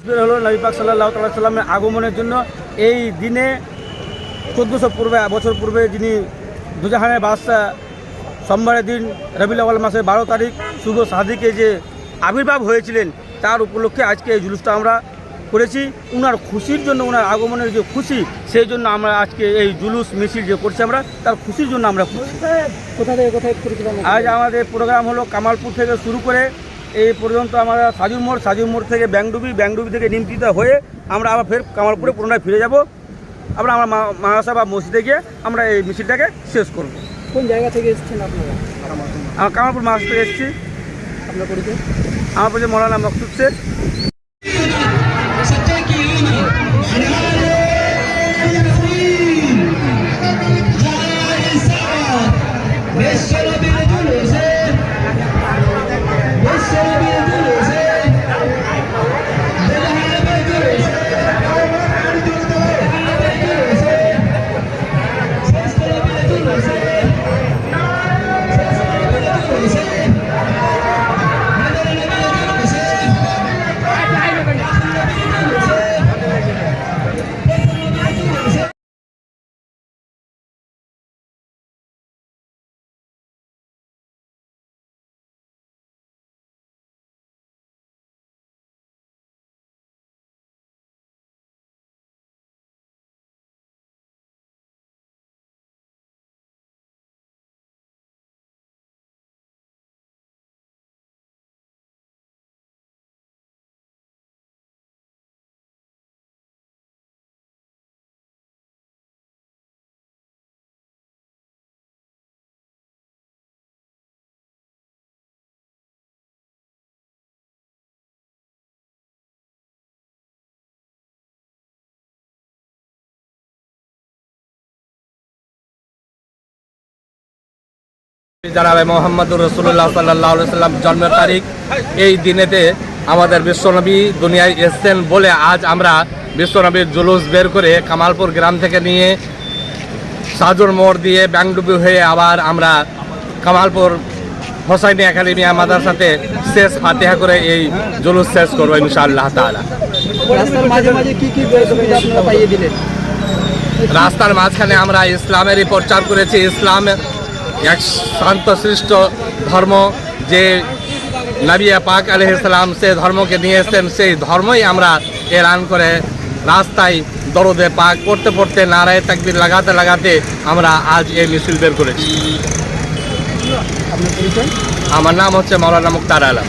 হলো নবী পাক সাল্লাহ তাল্লাহ সাল্লামের আগমনের জন্য এই দিনে চোদ্দোশো পূর্বে বছর পূর্বে যিনি দুজাহানের বাদশাহ সোমবারের দিন রবিউল আওয়াল মাসের বারো তারিখ শুভ সাদিকে যে আবির্ভাব হয়েছিলেন তার উপলক্ষে আজকে এই জুলুসটা আমরা করেছি। উনার খুশির জন্য উনার আগমনের যে খুশি সেই জন্য আমরা আজকে এই জুলুস মিছিল যে করছি আমরা তার খুশির জন্য আমরা আজ আমাদের প্রোগ্রাম হলো কামালপুর থেকে শুরু করে এই পর্যন্ত আমরা সাজু মোড় সাজু মোড় থেকে ব্যাংডুবি ব্যাংডুবি থেকে নিমতিতা হয়ে আমরা আবার ফের কামালপুরে পুনরায় ফিরে যাব। আমরা আমার মাদ্রাসা বা মসজিদে গিয়ে আমরা এই মিছিলটাকে শেষ করব। কোন জায়গা থেকে এসেছেন আপনারা? আমরা কামালপুর মাদ্রাসা থেকে এসেছি। আপনার পরিচয়? আমার পরিচয় মৌলানা মকসুদ শেখ। জানাবে মোহাম্মদুর রসুল্লাহ সাল্লাহ সাল্লাম জন্মের তারিখ। এই দিনেতে আমাদের বিশ্বনবী দুনিয়ায় এসছেন বলে আজ আমরা বিশ্বনবীর জুলুস বের করে কামালপুর গ্রাম থেকে নিয়ে সাজুর মোড় দিয়ে ব্যাংডুবি হয়ে আবার আমরা কামালপুর হোসাইনি একাডেমিয়া মাদ্রাসাতে শেষ ফাতিহা করে এই জুলুস শেষ করব ইনশাআল্লাহ তাআলা। রাস্তার মাঝখানে আমরা ইসলামেরই প্রচার করেছি। ইসলাম এক শান্তশিষ্ট ধর্ম যে নাবিয়া পাক আলহ ইসলাম সে ধর্মকে নিয়ে এসেছেন সেই ধর্মই আমরা এ রান করে রাস্তায় দরদে পাক করতে পড়তে নারায় তাকবির লাগাতে লাগাতে আমরা আজ এই মিছিল বের করেছি। আমার নাম হচ্ছে মৌলানা মুক্তার আলম।